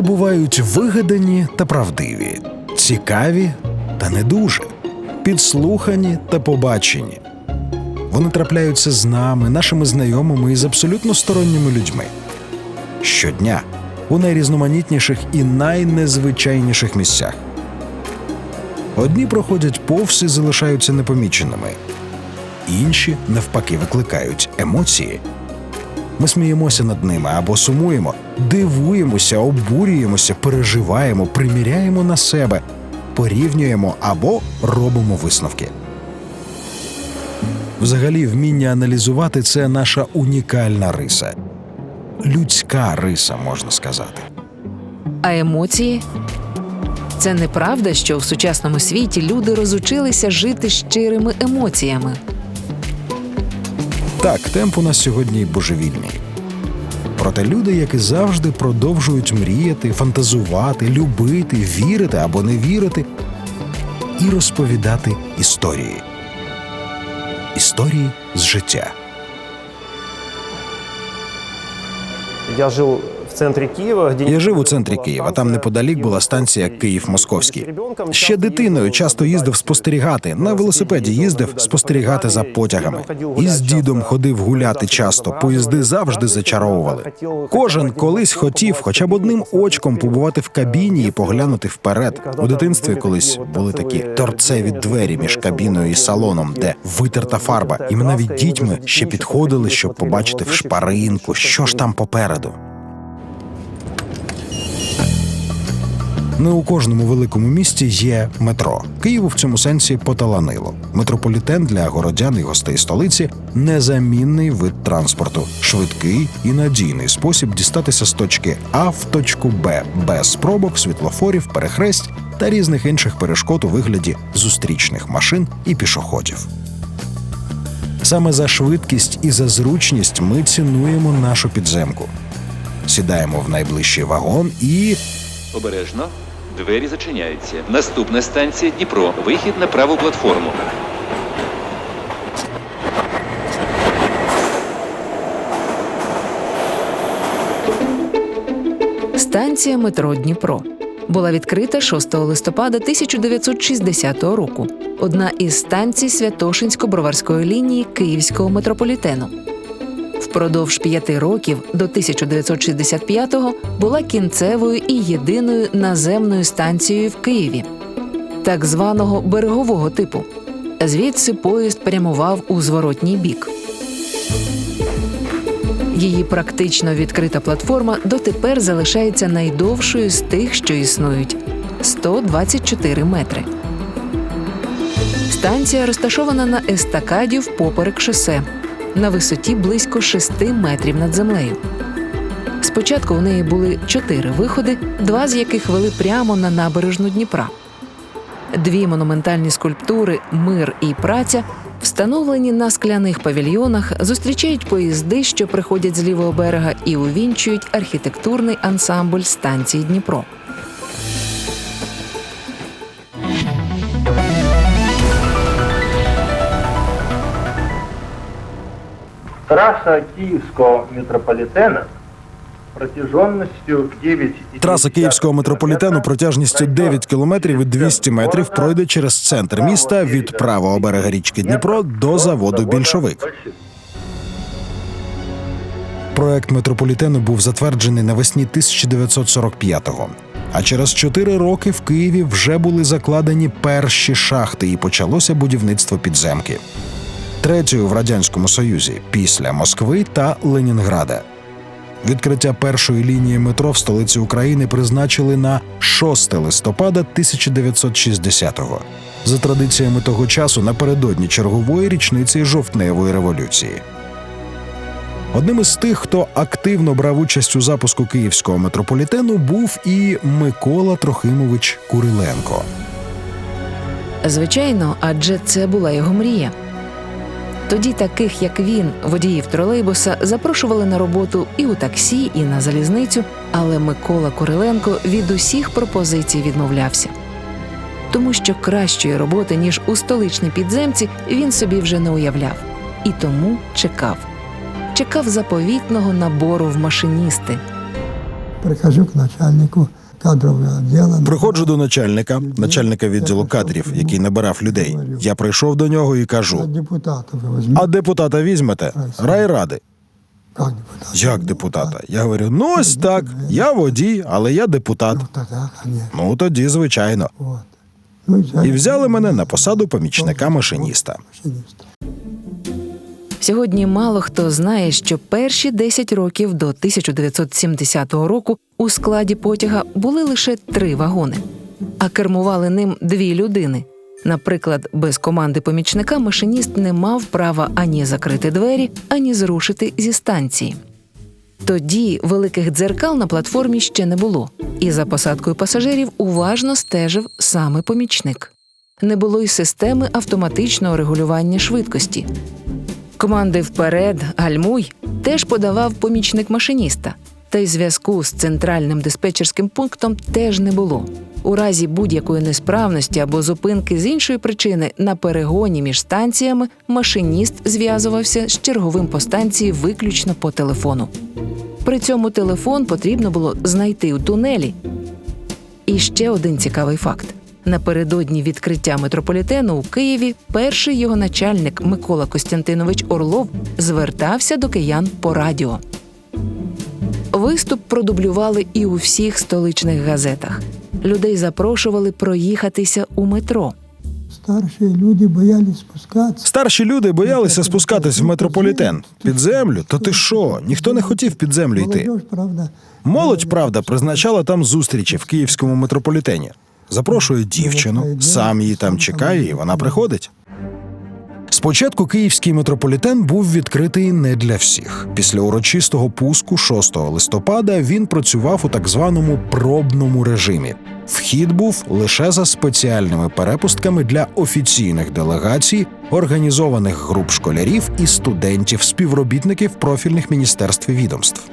Історії бувають вигадані та правдиві, цікаві та не дуже, підслухані та побачені. Вони трапляються з нами, нашими знайомими і з абсолютно сторонніми людьми. Щодня у найрізноманітніших і найнезвичайніших місцях. Одні проходять повз і залишаються непоміченими, інші навпаки викликають емоції. Ми сміємося над ними або сумуємо, дивуємося, обурюємося, переживаємо, приміряємо на себе, порівнюємо або робимо висновки. Взагалі, вміння аналізувати це наша унікальна риса, людська риса, можна сказати. А емоції? Це неправда, що в сучасному світі люди розучилися жити щирими емоціями. Так, темп у нас сьогодні божевільний. Проте люди, як і завжди, продовжують мріяти, фантазувати, любити, вірити або не вірити і розповідати історії. Історії з життя. Я жил в центрі Києва, Я жив у центрі Києва. Там неподалік була станція Київ-Московський. Ще дитиною часто їздив спостерігати. На велосипеді їздив спостерігати за потягами. І з дідом ходив гуляти часто. Поїзди завжди зачаровували. Кожен колись хотів хоча б одним очком побувати в кабіні і поглянути вперед. У дитинстві колись були такі торцеві двері між кабіною і салоном, де витерта фарба. І ми навіть дітьми ще підходили, щоб побачити в шпаринку, що ж там попереду. Не у кожному великому місті є метро. Києву в цьому сенсі поталанило. Метрополітен для городян і гостей столиці незамінний вид транспорту, швидкий і надійний спосіб дістатися з точки А в точку Б без пробок, світлофорів, перехресть та різних інших перешкод у вигляді зустрічних машин і пішоходів. Саме за швидкість і за зручність ми цінуємо нашу підземку. Сідаємо в найближчий вагон і Обережно. Двері зачиняються. Наступна станція Дніпро. Вихід на праву платформу. Станція метро Дніпро була відкрита 6 листопада 1960 року. Одна із станцій Святошинсько-Броварської лінії Київського метрополітену. Впродовж п'яти років до 1965-го була кінцевою і єдиною наземною станцією в Києві, так званого берегового типу. Звідси поїзд прямував у зворотній бік. Її практично відкрита платформа дотепер залишається найдовшою з тих, що існують 124 метри. Станція розташована на естакаді впоперек шосе на висоті близько 6 метрів над землею. Спочатку в неї були чотири виходи, два з яких вели прямо на набережну Дніпра. Дві монументальні скульптури Мир і праця, встановлені на скляних павільйонах, зустрічають поїзди, що приходять з лівого берега, і увінчують архітектурний ансамбль станції Дніпро. Трасса Киевского метрополитена протяженностью 9 Траса київського метрополітену протяжністю 9 кілометрів і 200 метрів пройде через центр міста від правого берега річки Дніпро до заводу Більшовик. Проект метрополітену був затверджений навесні 1945-го. А через чотири роки в Києві вже були закладені перші шахти і почалося будівництво підземки. Третьою в радянському союзі після Москви та Ленінграда. Відкриття першої лінії метро в столиці України призначили на 6 листопада 1960-го. За традиціями того часу напередодні чергової річниці жовтневої революції. Одним із тих, хто активно брав участь у запуску київського метрополітену, був і Микола Трохимович Куриленко. Звичайно, адже це була його мрія. Тоді таких, як він, водіїв тролейбуса, запрошували на роботу і у таксі, і на залізницю, але Микола Куриленко від усіх пропозицій відмовлявся. Тому що кращої роботи, ніж у столичній підземці, він собі вже не уявляв. І тому чекав. Чекав заповітного набору в машиністи. Прихожу к начальнику отдела. Приходжу до начальника, начальника відділу кадрів, який набирав людей. Я прийшов до нього і кажу: а депутата візьмете? Райради. Как депутата? Як депутата? Я говорю: ну ось так. Я водій, але я депутат. Ну. Ну тоді, звичайно. Ну, І взяли мене на посаду помічника машиніста. Сьогодні мало хто знає, що перші 10 років до 1970 року у складі потяга були лише три вагони, а кермували ним дві людини. Наприклад, без команди помічника машиніст не мав права ані закрити двері, ані зрушити зі станції. Тоді великих дзеркал на платформі ще не було, і за посадкою пасажирів уважно стежив саме помічник. Не було й системи автоматичного регулювання швидкості. Команди вперед, гальмуй теж подавав помічник машиніста, та й зв'язку з центральним диспетчерським пунктом теж не було. У разі будь-якої несправності або зупинки з іншої причини на перегоні між станціями машиніст зв'язувався з черговим по станції виключно по телефону. При цьому телефон потрібно було знайти у тунелі. І ще один цікавий факт: напередодні відкриття метрополітену у Києві перший його начальник Микола Костянтинович Орлов звертався до киян по радіо. Виступ продублювали і у всіх столичних газетах. Людей запрошували проїхатися у метро. Старшие люди боялись спускаться. Старші люди боялися спускатись в метрополітен. Під землю? То ти що? Ніхто не хотів під землю йти. Правда, Молодь, правда, призначала там зустрічі в київському метрополітені. Запрошує дівчину, сам її там чекає, і вона приходить. Спочатку київський метрополітен був відкритий не для всіх. Після урочистого пуску 6 листопада він працював у так званому пробному режимі. Вхід був лише за спеціальними перепустками для офіційних делегацій, організованих груп школярів і студентів, співробітників профільних міністерств і відомств.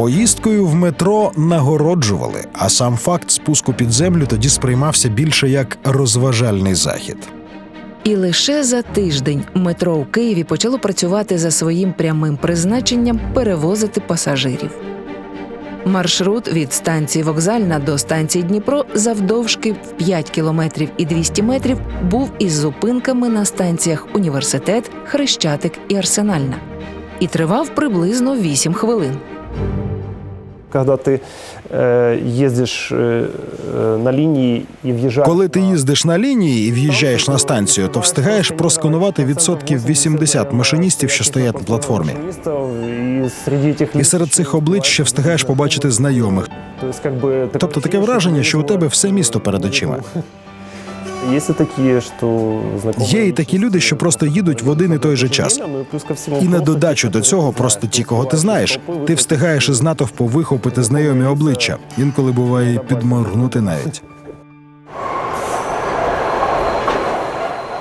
Поїздкою в метро нагороджували, а сам факт спуску під землю тоді сприймався більше як розважальний захід. І лише за тиждень метро у Києві почало працювати за своїм прямим призначенням перевозити пасажирів. Маршрут від станції Вокзальна до станції Дніпро завдовжки в 5 кілометрів і 200 метрів був із зупинками на станціях Університет, Хрещатик і Арсенальна. І тривав приблизно 8 хвилин. Когда ты э, ездишь э, э, на линии и въезжаешь... Коли ти їздиш на лінії і в'їжджаєш на станцію, то встигаєш просканувати відсотків 80 машиністів, що стоять на платформі. І серед І серед цих облич ще встигаєш побачити знайомих. Тобто таке враження, що у тебе все місто перед очима. Є і такі, що Є і такі люди, що просто їдуть в один і той же час. І на додачу до цього просто ті, кого ти знаєш. Ти встигаєш із натовпу вихопити знайомі обличчя. Інколи буває і підморгнути навіть.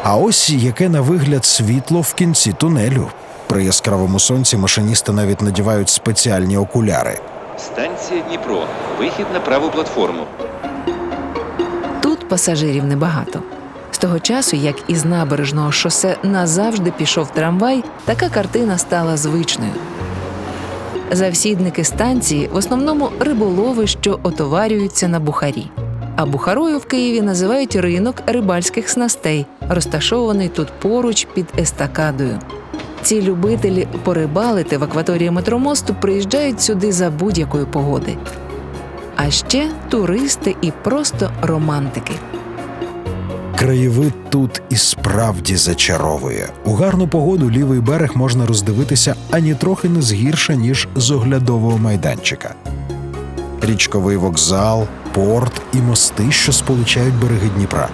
А ось яке на вигляд світло в кінці тунелю. При яскравому сонці машиністи навіть надівають спеціальні окуляри. Станція Дніпро. Вихід на праву платформу. Пасажирів небагато. З того часу, як із набережного шосе назавжди пішов трамвай, така картина стала звичною. Завсідники станції в основному риболови, що отоварюються на бухарі. А бухарою в Києві називають ринок рибальських снастей, розташований тут поруч під естакадою. Ці любителі порибалити в акваторії метромосту приїжджають сюди за будь-якої погоди. А ще туристи і просто романтики. Краєвид тут і справді зачаровує. У гарну погоду лівий берег можна роздивитися ані трохи не згірше, ніж з оглядового майданчика. Річковий вокзал, порт і мости, що сполучають береги Дніпра.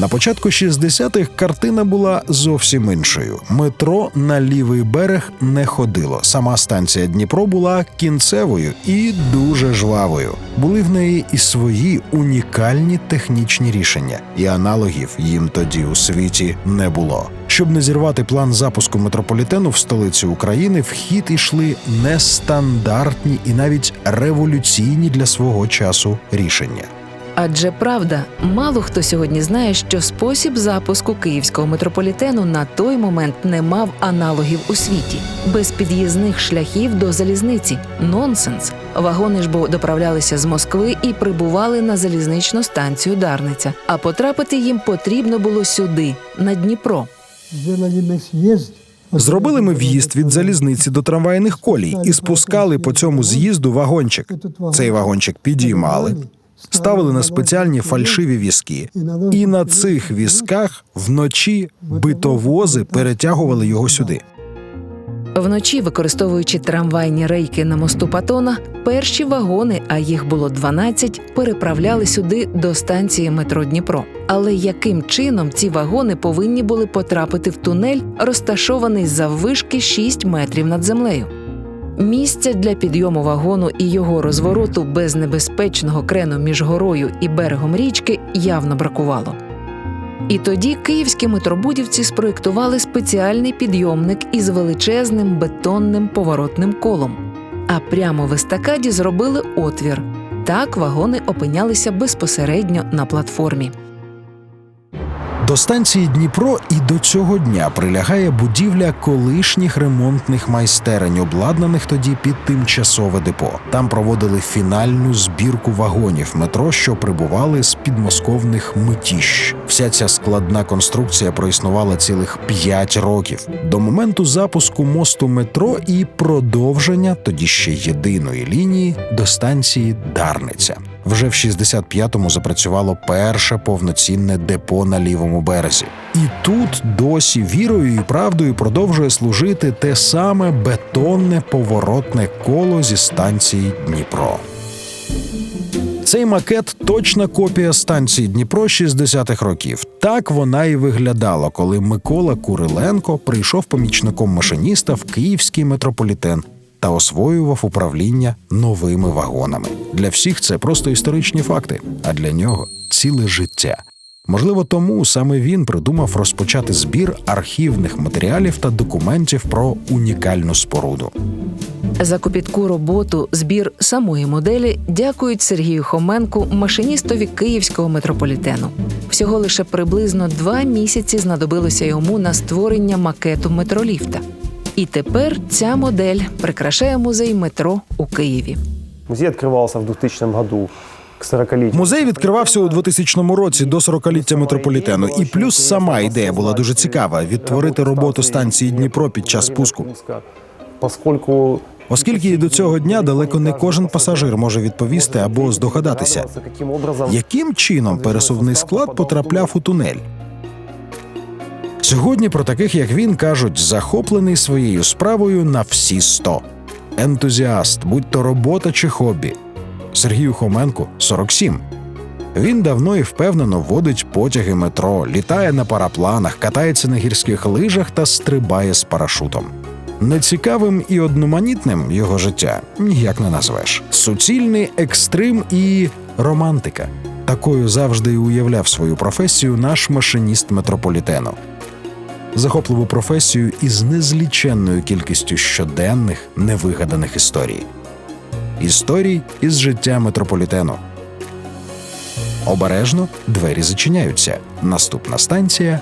На початку 60-х картина була зовсім іншою. Метро на лівий берег не ходило. Сама станція Дніпро була кінцевою і дуже жвавою. Були в неї і свої унікальні технічні рішення, і аналогів їм тоді у світі не було. Щоб не зірвати план запуску метрополітену в столиці України, в хід ішли нестандартні і навіть революційні для свого часу рішення. Адже правда, мало хто сьогодні знає, що спосіб запуску київського метрополітену на той момент не мав аналогів у світі, без під'їзних шляхів до залізниці. Нонсенс. Вагони ж бо доправлялися з Москви і прибували на залізничну станцію Дарниця. А потрапити їм потрібно було сюди, на Дніпро. Зробили ми в'їзд від залізниці до трамвайних колій і спускали по цьому з'їзду вагончик. Цей вагончик підіймали, ставили на спеціальні фальшиві візки. І на цих візках вночі битовози перетягували його сюди. Вночі, використовуючи трамвайні рейки на мосту Патона, перші вагони, а їх було 12, переправляли сюди до станції метро Дніпро. Але яким чином ці вагони повинні були потрапити в тунель, розташований заввишки 6 метрів над землею? Місця для підйому вагону і його розвороту без небезпечного крену між горою і берегом річки явно бракувало. І тоді київські метробудівці спроєктували спеціальний підйомник із величезним бетонним поворотним колом. А прямо в естакаді зробили отвір. Так вагони опинялися безпосередньо на платформі. До станції Дніпро і до цього дня прилягає будівля колишніх ремонтних майстерень, обладнаних тоді під тимчасове депо. Там проводили фінальну збірку вагонів метро, що прибували з підмосковних митіщ. Вся ця складна конструкція проіснувала цілих п'ять років до моменту запуску мосту метро і продовження тоді ще єдиної лінії до станції Дарниця. Вже в 65-му запрацювало перше повноцінне депо на лівому березі. І тут досі вірою і правдою продовжує служити те саме бетонне поворотне коло зі станції Дніпро. Цей макет точна копія станції Дніпро 60-х років. Так вона і виглядала, коли Микола Куриленко прийшов помічником машиніста в київський метрополітен та освоював управління новими вагонами. Для всіх це просто історичні факти, а для нього ціле життя. Можливо, тому саме він придумав розпочати збір архівних матеріалів та документів про унікальну споруду. За копітку роботу збір самої моделі дякують Сергію Хоменку, машиністові київського метрополітену. Всього лише приблизно два місяці знадобилося йому на створення макету метроліфта. І тепер ця модель прикрашає музей метро у Києві. Музей открывался в 2000 году к 40-летию. Музей відкривався у 2000 році до 40-ліття метрополітену. І плюс сама ідея була дуже цікава відтворити роботу станції Дніпро під час спуску. Поскольку Оскільки і до цього дня далеко не кожен пасажир може відповісти або здогадатися, яким чином пересувний склад потрапляв у тунель. Сьогодні про таких, як він, кажуть, захоплений своєю справою на всі сто. Ентузіаст, будь то робота чи хобі. Сергію Хоменку 47. Він давно і впевнено водить потяги метро, літає на парапланах, катається на гірських лижах та стрибає з парашутом. Нецікавим і одноманітним його життя ніяк не назвеш. Суцільний екстрим і романтика. Такою завжди і уявляв свою професію наш машиніст метрополітену. Захопливу професію із незліченною кількістю щоденних невигаданих історій. Історій із життя метрополітену. Обережно двері зачиняються. Наступна станція